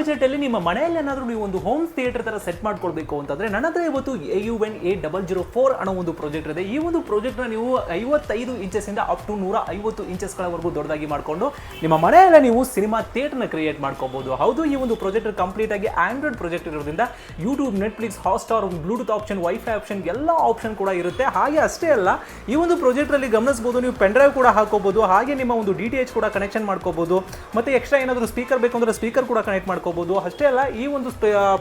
Budget ಅಲ್ಲಿ ನಿಮ್ಮ ಮನೆಯಲ್ಲಿ ಏನಾದರೂ ನೀವು ಒಂದು ಹೋಮ್ ಥಿಯೇಟರ್ ತರ ಸೆಟ್ ಮಾಡ್ಕೊಳ್ಬೇಕು ಅಂತಂದ್ರೆ ನನ್ನ ಹತ್ರ ಇವತ್ತು A U N A double zero four ಅನ್ನೋ ಒಂದು ಪ್ರಾಜೆಕ್ಟ್ ಇದೆ. ಈ ಒಂದು ಪ್ರಾಜೆಕ್ಟ್ನ ನೀವು ಐವತ್ತೈದು ಇಂಚಸ್ ಇಂದ ಅಪ್ ಟು ನೂರ ಐವತ್ತು ಇಂಚಸ್ ಗಳವರೆಗೂ ದೊಡ್ಡದಾಗಿ ಮಾಡ್ಕೊಂಡು ನಿಮ್ಮ ಮನೆಯಲ್ಲೇ ನೀವು ಸಿನಿಮಾ ಥಿಯೇಟರ್ನ ಕ್ರಿಯೇಟ್ ಮಾಡ್ಕೋಬಹುದು ಹೌದು, ಈ ಒಂದು ಪ್ರಾಜೆಕ್ಟ್ ಕಂಪ್ಲೀಟ್ ಆಗಿ ಆಂಡ್ರಾಯ್ಡ್ ಪ್ರಾಜೆಕ್ಟ್ ಇರೋದ್ರಿಂದ YouTube Netflix Hotstar Bluetooth option WiFi option ಎಲ್ಲ ಆಪ್ಷನ್ ಕೂಡ ಇರುತ್ತೆ. ಹಾಗೆ ಅಷ್ಟೇ ಅಲ್ಲ, ಈ ಒಂದು ಪ್ರಾಜೆಕ್ಟ್ ಅಲ್ಲಿ ಗಮನಿಸಬಹುದು ನೀವು ಪೆನ್ ಡ್ರೈವ್ ಕೂಡ ಹಾಕೋಬಹುದು ಹಾಗೆ ನಿಮ್ಮ ಒಂದು ಡಿ ಟಿ ಎಚ್ ಕೂಡ ಕನೆಕ್ಷನ್ ಮಾಡ್ಕೋಬಹುದು ಮತ್ತೆ ಎಕ್ಸ್ಟ್ರಾ ಏನಾದರೂ ಸ್ಪೀಕರ್ ಬೇಕು ಅಂದ್ರೆ ಸ್ಪೀಕರ್ ಕೂಡ ಕನೆಕ್ಟ್ ಮಾಡ್ಕೋಬಹುದು ಅಷ್ಟೇ ಅಲ್ಲ, ಈ ಒಂದು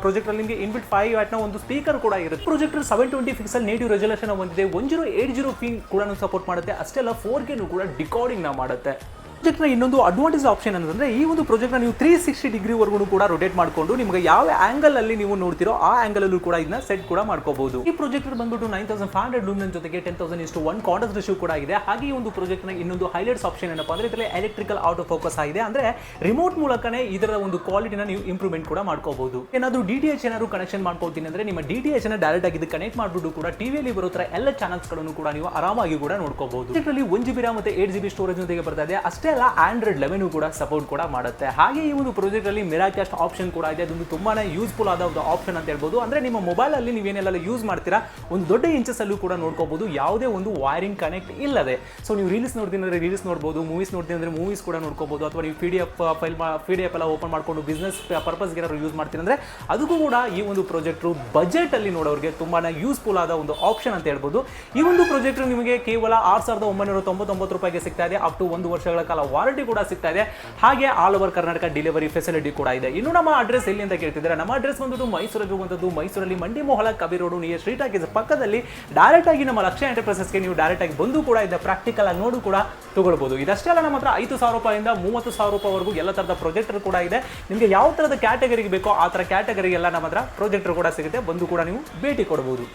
ಪ್ರಾಜೆಕ್ಟ್ ಅಲ್ಲಿ ನಿಮಗೆ ಇನ್ಬಿಟ್ ಫೈವ್ ವ್ಯಾಟ್ನ ಒಂದು ಸ್ಪೀಕರ್ ಕೂಡ ಇರುತ್ತೆ. Projector seven twenty pixel native resolution ಹೊಂದಿದೆ one zero eight zero P ಕೂಡ ಸಪೋರ್ಟ್ ಮಾಡುತ್ತೆ. ಅಷ್ಟೇ ಅಲ್ಲ ಫೋರ್ ಕೆ ಕೂಡ ಡಿಕಾರ್ಡಿಂಗ್ನ ಮಾಡುತ್ತೆ. ಪ್ರಾಜೆಕ್ಟ್ನ ಇನ್ನೊಂದು ಅಡ್ವಾಂಟೇಜ್ ಆಪ್ಷನ್ ಅಂತಂದ್ರೆ ಈ ಒಂದು ಪ್ರಾಜೆಕ್ಟ್ನ ನೀವು ತ್ರೀ ಸಿಕ್ಸ್ಟಿ ಡಿಗ್ರಿವರೆಗೂ ಕೂಡ ರೊಟೇಟ್ ಮಾಡಿಕೊಂಡು ನಿಮಗೆ ಯಾವ ಆಂಗಲ್ ಅಲ್ಲಿ ನೀವು ನೋಡ್ತಿರೋ ಆ ಆಂಗಲ್ ಅಲ್ಲೂ ಕೂಡ ಇದನ್ನ ಸೆಟ್ ಕೂಡ ಮಾಡ್ಕೋಬಹುದು ಈ ಪ್ರಾಜೆಕ್ಟ್ ಬಂದ್ಬಿಟ್ಟು nine thousand five hundred lumen ಜೊತೆಗೆ ten thousand is to one contrast ratio ಕೂಡ ಇದೆ. ಹಾಗೆ ಈ ಒಂದು ಪ್ರಾಜೆಕ್ಟ್ನ ಇನ್ನೊಂದು ಹೈಲೈಟ್ಸ್ ಆಪ್ಷನ್ ಏನಪ್ಪಾ ಅಂದ್ರೆ ಇದರಲ್ಲಿ ಎಲೆಕ್ಟ್ರಿಕಲ್ ಆಟೋ ಫೋಕಸ್ ಆಗಿದೆ. ಅಂದ್ರೆ ರಿಮೋಟ್ ಮೂಲಕನೇ ಇದರ ಒಂದು ಕ್ವಾಲಿಟಿನ ನೀವು ಇಂಪ್ರೂವ್ಮೆಂಟ್ ಕೂಡ ಮಾಡ್ಕೋಬಹುದು ಏನಾದರೂ ಡಿ ಟಿ ಎಚ್ ಏನಾದ್ರು ಕನೆಕ್ಷನ್ ಮಾಡ್ಕೊಳ್ತೀನಿ ಅಂದ್ರೆ ನಿಮ್ಮ ಡಿ ಟಿ ಎಚ್ ಡೈರೆಕ್ಟ್ ಆಗಿ ಕನೆಕ್ಟ್ ಮಾಡ್ಬಿಟ್ಟು ಕೂಡ ಟಿವಿಯಲ್ಲಿ ಬರೋ ತರ ಎಲ್ಲ ಚಾನಲ್ಸ್ಗಳನ್ನು ಕೂಡ ನೀವು ಆರಾಮಾಗಿ ಕೂಡ ನೋಡ್ಕೋಬಹುದು ಇದರಲ್ಲಿ ಒನ್ ಜಿ ಬಿ ಮತ್ತೆ ಏಟ್ ಜಿ ಬಿ ಸ್ಟೋರೇಜ್ ಜೊತೆಗೆ ಬರ್ತಾ ಇದೆ. ಅಷ್ಟೇ ಅಲ್ಲ ಆಂಡ್ರಾಯ್ಡ್ ಲೆವೆನು ಕೂಡ ಸಪೋರ್ಟ್ ಕೂಡ ಮಾಡುತ್ತೆ. ಹಾಗೆ ಈ ಒಂದು ಪ್ರಾಜೆಕ್ಟ್ ಅಲ್ಲಿ ಮಿರಾಕ್ಯಾಸ್ಟ್ ಆಪ್ಷನ್ ಕೂಡ ಇದೆ. ಅದೊಂದು ತುಂಬಾನೇ ಯೂಸ್ಫುಲ್ ಆದ ಒಂದು ಆಪ್ಷನ್ ಅಂತ ಹೇಳ್ಬೋದು. ಅಂದ್ರೆ ನಿಮ್ಮ ಮೊಬೈಲ್ ಅಲ್ಲಿ ನೀವೇನೆಲ್ಲ ಯೂಸ್ ಮಾಡ್ತೀರಾ, ಒಂದು ದೊಡ್ಡ ಇಂಚಸ್ ಅಲ್ಲೂ ಕೂಡ ನೋಡ್ಕೋಬಹುದು ಯಾವುದೇ ಒಂದು ವೈರಿಂಗ್ ಕನೆಕ್ಟ್ ಇಲ್ಲದೆ. ಸೊ ನೀವು ರೀಲ್ಸ್ ನೋಡ್ತೀನಿ ಅಂದರೆ ರೀಲ್ಸ್ ನೋಡ್ಬೋದು ಮೂವೀಸ್ ನೋಡ್ತೀನಿ ಅಂದರೆ ಮೂವೀಸ್ ಕೂಡ ನೋಡ್ಕೋಬಹುದು ಅಥವಾ ನೀವು P D F file P F ಎಲ್ಲ ಓಪನ್ ಮಾಡ್ಕೊಂಡು ಬಿಸ್ನೆಸ್ ಪರ್ಪಸ್ಗೆ ಏನಾದ್ರು ಯೂಸ್ ಮಾಡ್ತೀನಿ ಅಂದ್ರೆ ಅದಕ್ಕೂ ಕೂಡ ಈ ಒಂದು ಪ್ರಾಜೆಕ್ಟ್ರು ಬಜೆಟ್ ಅಲ್ಲಿ ನೋಡೋರಿಗೆ ತುಂಬಾನೇ ಯೂಸ್ಫುಲ್ ಆದ ಒಂದು ಆಪ್ಷನ್ ಅಂತ ಹೇಳ್ಬೋದು. ಈ ಒಂದು ಪ್ರಾಜೆಕ್ಟ್ ನಿಮಗೆ ಕೇವಲ ಆರು ಸಾವಿರದ ಒಂಬೈನೂರ ತೊಂಬತ್ತೊಂಬತ್ತು ರೂಪಾಯಿಗೆ ಸಿಗ್ತಾ ಇದೆ. ಅಪ್ ಟು ಒಂದು ವರ್ಷಗಳ ಕಾಲ ವಾರಂಟಿ ಕೂಡ ಸಿಗ್ತಾ ಇದೆ. ಹಾಗೆ all over Karnataka delivery facility ಕೂಡ ಇದೆ. ಇನ್ನು ನಮ್ಮ ಅಡ್ರೆಸ್ ಎಲ್ಲಿ ಅಂತ ಕೇಳ್ತಿದ್ದಾರೆ? ನಮ್ಮ ಅಡ್ರೆಸ್ ಬಂದ್ಬಿಟ್ಟು ಮೈಸೂರಿಗೆ ಹೋಗುವಂಥದ್ದು ಮೈಸೂರಲ್ಲಿ ಮಂಡಿ ಮೊಹಲ ಕಬಿ ರೋಡು ನಿಯರ್ ಸ್ಟ್ರೀಟ್ ಆಗಿ ಪಕ್ಕದಲ್ಲಿ. ಡೈರೆಕ್ಟ್ ಆಗಿ ನಮ್ಮ ಲಕ್ಷ್ಯ ಎಂಟರ್ಪ್ರೈಸಸ್ಗೆ ನೀವು ಡೈರೆಕ್ಟ್ ಆಗಿ ಬಂದು ಕೂಡ ಇದೆ ಪ್ರಾಕ್ಟಿಕಲ್ ಆಗಿ ನೋಡು ಕೂಡ ತಗೊಳ್ಬಹುದು ಇದಷ್ಟೇ ಅಲ್ಲ ನಮ್ಮ ಹತ್ರ ಐದು ಸಾವಿರ ರೂಪಾಯಿಂದ ಮೂವತ್ತು ಸಾವಿರ ರೂಪಾಯಿವರೆಗೂ ಎಲ್ಲ ತರದ ಪ್ರೊಜೆಕ್ಟರ್ ಕೂಡ ಇದೆ. ನಿಮಗೆ ಯಾವ ತರದ ಕ್ಯಾಟಗರಿಗೆ ಬೇಕೋ ಆ ತರ ಕ್ಯಾಟಗರಿಗೆಲ್ಲ ನಮ್ಮ ಹತ್ರ ಪ್ರೊಜೆಕ್ಟರ್ ಕೂಡ ಸಿಗುತ್ತೆ. ಬಂದು ಕೂಡ ನೀವು ಭೇಟಿ ಕೊಡಬಹುದು